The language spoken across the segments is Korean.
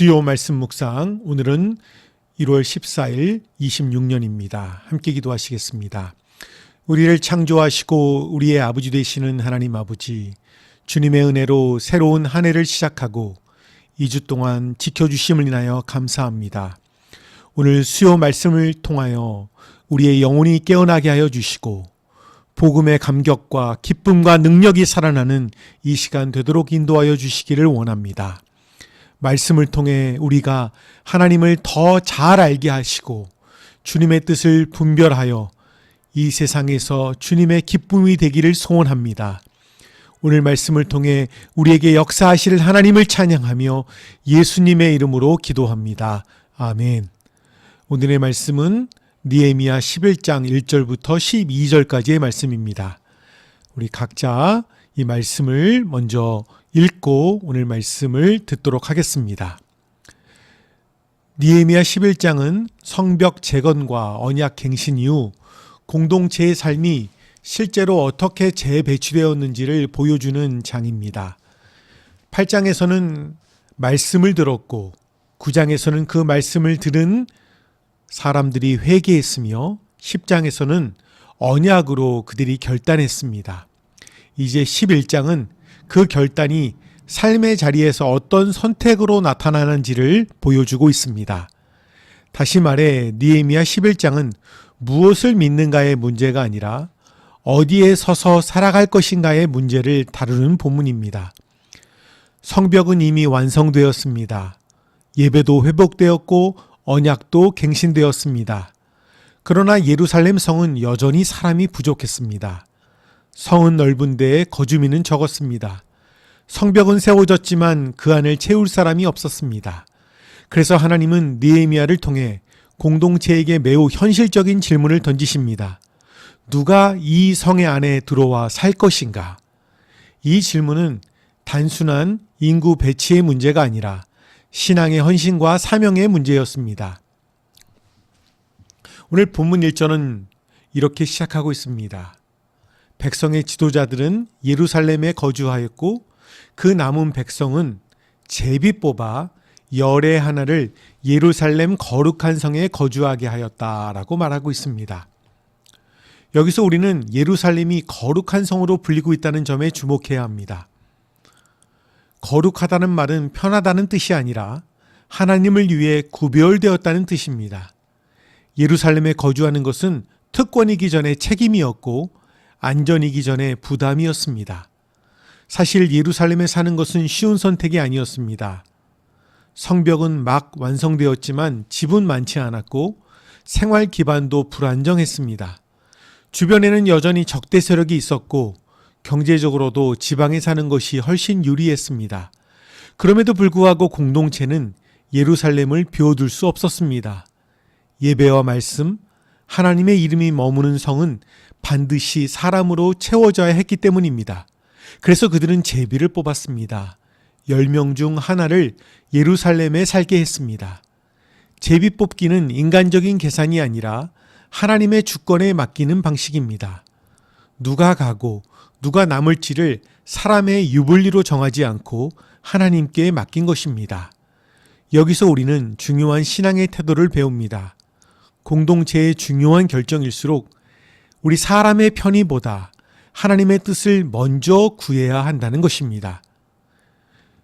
주요 말씀 묵상 오늘은 1월 14일 26년입니다. 함께 기도하시겠습니다. 우리를 창조하시고 우리의 아버지 되시는 하나님 아버지 주님의 은혜로 새로운 한 해를 시작하고 2주 동안 지켜주심을 인하여 감사합니다. 오늘 수요 말씀을 통하여 우리의 영혼이 깨어나게 하여 주시고 복음의 감격과 기쁨과 능력이 살아나는 이 시간 되도록 인도하여 주시기를 원합니다. 말씀을 통해 우리가 하나님을 더 잘 알게 하시고 주님의 뜻을 분별하여 이 세상에서 주님의 기쁨이 되기를 소원합니다. 오늘 말씀을 통해 우리에게 역사하실 하나님을 찬양하며 예수님의 이름으로 기도합니다. 아멘. 오늘의 말씀은 니에미야 11장 1절부터 12절까지의 말씀입니다. 우리 각자 이 말씀을 먼저 읽고 오늘 말씀을 듣도록 하겠습니다. 니에미야 11장은 성벽 재건과 언약 갱신 이후 공동체의 삶이 실제로 어떻게 재배치되었는지를 보여주는 장입니다. 8장에서는 말씀을 들었고 9장에서는 그 말씀을 들은 사람들이 회개했으며 10장에서는 언약으로 그들이 결단했습니다. 이제 11장은 그 결단이 삶의 자리에서 어떤 선택으로 나타나는지를 보여주고 있습니다. 다시 말해 니에미야 11장은 무엇을 믿는가의 문제가 아니라 어디에 서서 살아갈 것인가의 문제를 다루는 본문입니다. 성벽은 이미 완성되었습니다. 예배도 회복되었고 언약도 갱신되었습니다. 그러나 예루살렘 성은 여전히 사람이 부족했습니다. 성은 넓은데 거주민은 적었습니다. 성벽은 세워졌지만 그 안을 채울 사람이 없었습니다. 그래서 하나님은 니에미아를 통해 공동체에게 매우 현실적인 질문을 던지십니다. 누가 이 성의 안에 들어와 살 것인가? 이 질문은 단순한 인구 배치의 문제가 아니라 신앙의 헌신과 사명의 문제였습니다. 오늘 본문 1절은 이렇게 시작하고 있습니다. 백성의 지도자들은 예루살렘에 거주하였고 그 남은 백성은 제비 뽑아 열의 하나를 예루살렘 거룩한 성에 거주하게 하였다라고 말하고 있습니다. 여기서 우리는 예루살렘이 거룩한 성으로 불리고 있다는 점에 주목해야 합니다. 거룩하다는 말은 편하다는 뜻이 아니라 하나님을 위해 구별되었다는 뜻입니다. 예루살렘에 거주하는 것은 특권이기 전에 책임이었고 안전이기 전에 부담이었습니다. 사실 예루살렘에 사는 것은 쉬운 선택이 아니었습니다. 성벽은 막 완성되었지만 집은 많지 않았고 생활 기반도 불안정했습니다. 주변에는 여전히 적대 세력이 있었고 경제적으로도 지방에 사는 것이 훨씬 유리했습니다. 그럼에도 불구하고 공동체는 예루살렘을 비워둘 수 없었습니다. 예배와 말씀, 하나님의 이름이 머무는 성은 반드시 사람으로 채워져야 했기 때문입니다. 그래서 그들은 제비를 뽑았습니다. 10명 중 하나를 예루살렘에 살게 했습니다. 제비 뽑기는 인간적인 계산이 아니라 하나님의 주권에 맡기는 방식입니다. 누가 가고 누가 남을지를 사람의 유불리로 정하지 않고 하나님께 맡긴 것입니다. 여기서 우리는 중요한 신앙의 태도를 배웁니다. 공동체의 중요한 결정일수록 우리 사람의 편의보다 하나님의 뜻을 먼저 구해야 한다는 것입니다.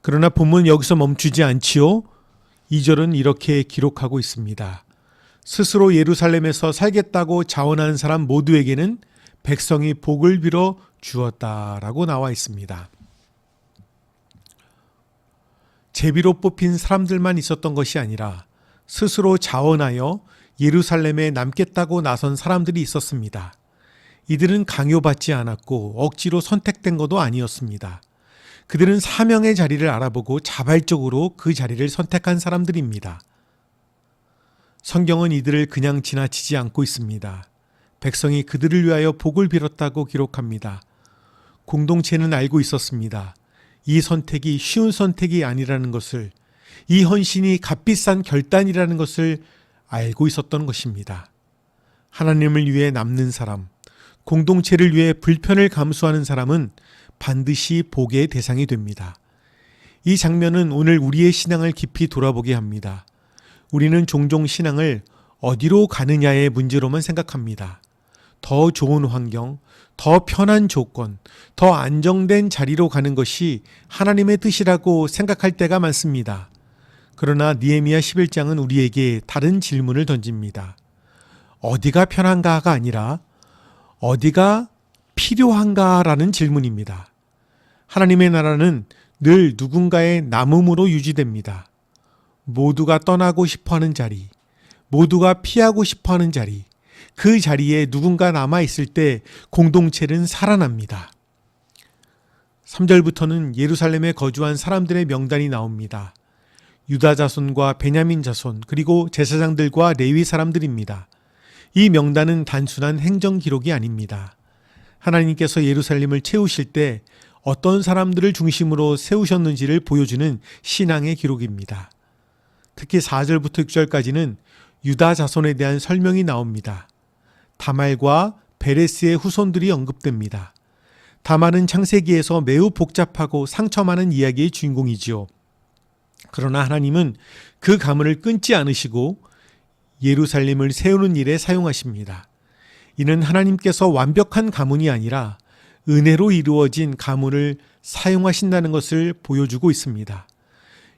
그러나 본문 여기서 멈추지 않지요. 2절은 이렇게 기록하고 있습니다. 스스로 예루살렘에서 살겠다고 자원하는 사람 모두에게는 백성이 복을 빌어 주었다라고 나와 있습니다. 제비로 뽑힌 사람들만 있었던 것이 아니라 스스로 자원하여 예루살렘에 남겠다고 나선 사람들이 있었습니다. 이들은 강요받지 않았고 억지로 선택된 것도 아니었습니다. 그들은 사명의 자리를 알아보고 자발적으로 그 자리를 선택한 사람들입니다. 성경은 이들을 그냥 지나치지 않고 있습니다. 백성이 그들을 위하여 복을 빌었다고 기록합니다. 공동체는 알고 있었습니다. 이 선택이 쉬운 선택이 아니라는 것을, 이 헌신이 값비싼 결단이라는 것을 알고 있었던 것입니다. 하나님을 위해 남는 사람, 공동체를 위해 불편을 감수하는 사람은 반드시 복의 대상이 됩니다. 이 장면은 오늘 우리의 신앙을 깊이 돌아보게 합니다. 우리는 종종 신앙을 어디로 가느냐의 문제로만 생각합니다. 더 좋은 환경, 더 편한 조건, 더 안정된 자리로 가는 것이 하나님의 뜻이라고 생각할 때가 많습니다. 그러나 니에미야 11장은 우리에게 다른 질문을 던집니다. 어디가 편한가가 아니라 어디가 필요한가라는 질문입니다. 하나님의 나라는 늘 누군가의 남음으로 유지됩니다. 모두가 떠나고 싶어 하는 자리, 모두가 피하고 싶어 하는 자리, 그 자리에 누군가 남아 있을 때 공동체는 살아납니다. 3절부터는 예루살렘에 거주한 사람들의 명단이 나옵니다. 유다 자손과 베냐민 자손, 그리고 제사장들과 레위 사람들입니다. 이 명단은 단순한 행정 기록이 아닙니다. 하나님께서 예루살렘을 채우실 때 어떤 사람들을 중심으로 세우셨는지를 보여주는 신앙의 기록입니다. 특히 4절부터 6절까지는 유다 자손에 대한 설명이 나옵니다. 다말과 베레스의 후손들이 언급됩니다. 다말은 창세기에서 매우 복잡하고 상처 많은 이야기의 주인공이지요. 그러나 하나님은 그 가문을 끊지 않으시고 예루살렘을 세우는 일에 사용하십니다. 이는 하나님께서 완벽한 가문이 아니라 은혜로 이루어진 가문을 사용하신다는 것을 보여주고 있습니다.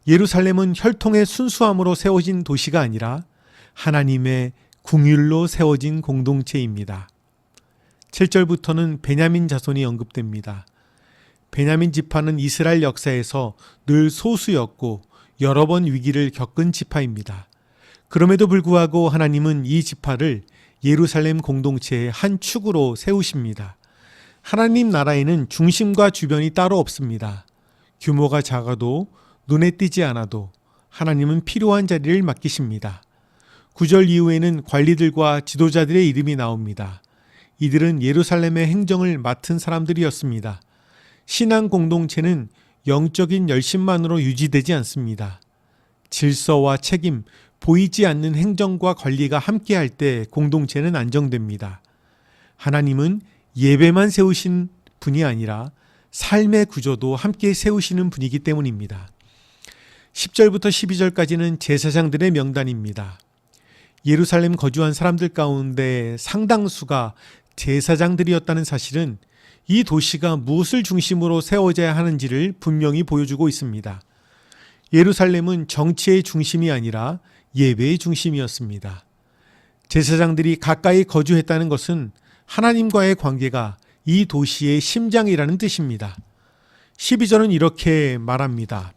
예루살렘은 혈통의 순수함으로 세워진 도시가 아니라 하나님의 궁율로 세워진 공동체입니다. 7절부터는 베냐민 자손이 언급됩니다. 베냐민 지파는 이스라엘 역사에서 늘 소수였고 여러 번 위기를 겪은 지파입니다. 그럼에도 불구하고 하나님은 이 지파를 예루살렘 공동체의 한 축으로 세우십니다. 하나님 나라에는 중심과 주변이 따로 없습니다. 규모가 작아도 눈에 띄지 않아도 하나님은 필요한 자리를 맡기십니다. 9절 이후에는 관리들과 지도자들의 이름이 나옵니다. 이들은 예루살렘의 행정을 맡은 사람들이었습니다. 신앙 공동체는 영적인 열심만으로 유지되지 않습니다. 질서와 책임, 보이지 않는 행정과 관리가 함께할 때 공동체는 안정됩니다. 하나님은 예배만 세우신 분이 아니라 삶의 구조도 함께 세우시는 분이기 때문입니다. 10절부터 12절까지는 제사장들의 명단입니다. 예루살렘 거주한 사람들 가운데 상당수가 제사장들이었다는 사실은 이 도시가 무엇을 중심으로 세워져야 하는지를 분명히 보여주고 있습니다. 예루살렘은 정치의 중심이 아니라 예배의 중심이었습니다. 제사장들이 가까이 거주했다는 것은 하나님과의 관계가 이 도시의 심장이라는 뜻입니다. 12절은 이렇게 말합니다.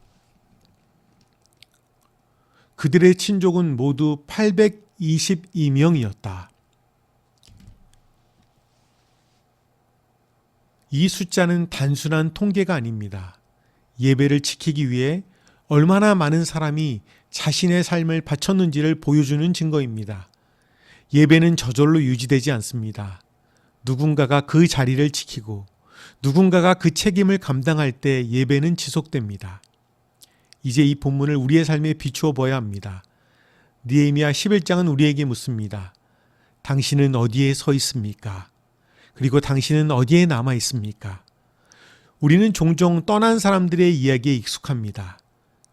그들의 친족은 모두 822명이었다. 이 숫자는 단순한 통계가 아닙니다. 예배를 지키기 위해 얼마나 많은 사람이 자신의 삶을 바쳤는지를 보여주는 증거입니다. 예배는 저절로 유지되지 않습니다. 누군가가 그 자리를 지키고 누군가가 그 책임을 감당할 때 예배는 지속됩니다. 이제 이 본문을 우리의 삶에 비추어 봐야 합니다. 니에미야 11장은 우리에게 묻습니다. 당신은 어디에 서 있습니까? 그리고 당신은 어디에 남아 있습니까? 우리는 종종 떠난 사람들의 이야기에 익숙합니다.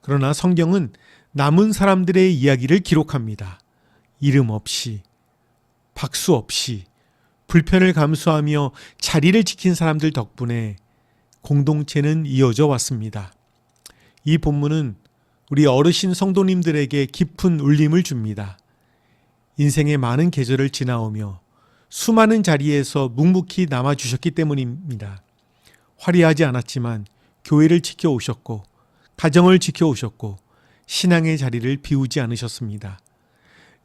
그러나 성경은 남은 사람들의 이야기를 기록합니다. 이름 없이, 박수 없이, 불편을 감수하며 자리를 지킨 사람들 덕분에 공동체는 이어져 왔습니다. 이 본문은 우리 어르신 성도님들에게 깊은 울림을 줍니다. 인생의 많은 계절을 지나오며 수많은 자리에서 묵묵히 남아주셨기 때문입니다. 화려하지 않았지만 교회를 지켜오셨고, 가정을 지켜오셨고, 신앙의 자리를 비우지 않으셨습니다.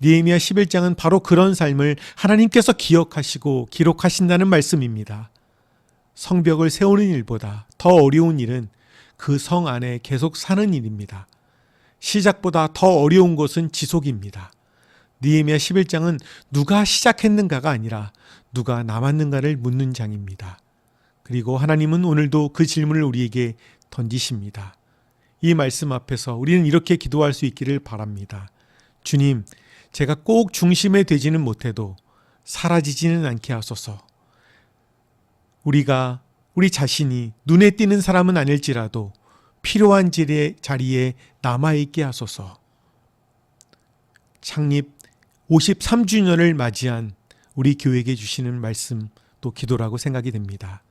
니에미야 11장은 바로 그런 삶을 하나님께서 기억하시고 기록하신다는 말씀입니다. 성벽을 세우는 일보다 더 어려운 일은 그 성 안에 계속 사는 일입니다. 시작보다 더 어려운 것은 지속입니다. 니에미야 11장은 누가 시작했는가가 아니라 누가 남았는가를 묻는 장입니다. 그리고 하나님은 오늘도 그 질문을 우리에게 던지십니다. 이 말씀 앞에서 우리는 이렇게 기도할 수 있기를 바랍니다. 주님, 제가 꼭 중심에 되지는 못해도 사라지지는 않게 하소서. 우리가 우리 자신이 눈에 띄는 사람은 아닐지라도 필요한 자리에, 남아있게 하소서. 창립 53주년을 맞이한 우리 교회에게 주시는 말씀 또 기도라고 생각이 됩니다.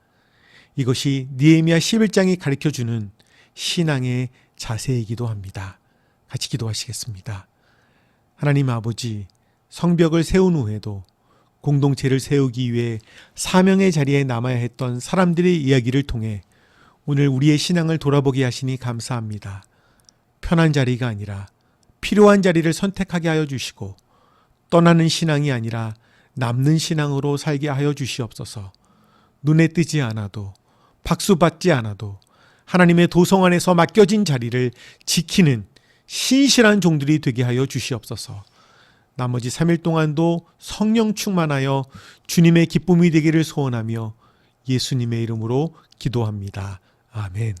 이것이 니에미야 11장이 가르쳐 주는 신앙의 자세이기도 합니다. 같이 기도하시겠습니다. 하나님 아버지, 성벽을 세운 후에도 공동체를 세우기 위해 사명의 자리에 남아야 했던 사람들의 이야기를 통해 오늘 우리의 신앙을 돌아보게 하시니 감사합니다. 편한 자리가 아니라 필요한 자리를 선택하게 하여 주시고 떠나는 신앙이 아니라 남는 신앙으로 살게 하여 주시옵소서. 눈에 띄지 않아도 박수 받지 않아도 하나님의 도성 안에서 맡겨진 자리를 지키는 신실한 종들이 되게 하여 주시옵소서. 나머지 3일 동안도 성령 충만하여 주님의 기쁨이 되기를 소원하며 예수님의 이름으로 기도합니다. 아멘.